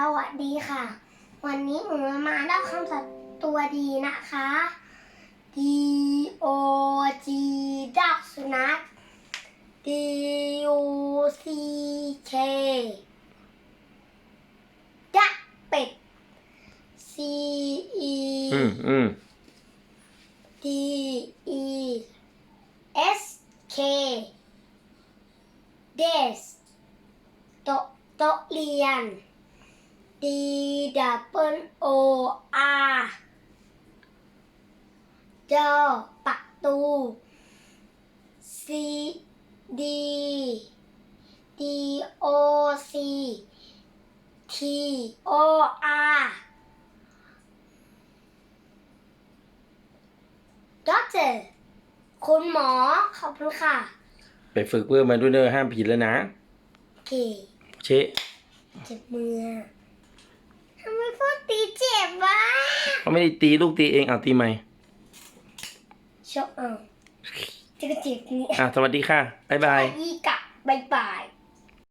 สวัสดีค่ะ วันนี้หนูมาเล่าคำศัพท์ตัวดีนะคะ D O G ดักสุนัข D U C K ดักเป็ด C E อืมอืม D E S K desk โต๊ะโต๊ะเรียน D double O R จอประตู C D D O C T O R Doctor คุณหมอ ขอบคุณค่ะ ไปฝึกเพิ่มมาด้วยเนอะห้ามผิดแล้วนะ โอเค เชะ เจ็บมืออะทำไมพ่อตีเจ็บวะ เขาไม่ได้ตีลูกตีเองเอาตีใหม่ชอบเอาจะกระเจ็บนี่อะสวัสดีค่ะบ๊ายบายยี่กับบายบาย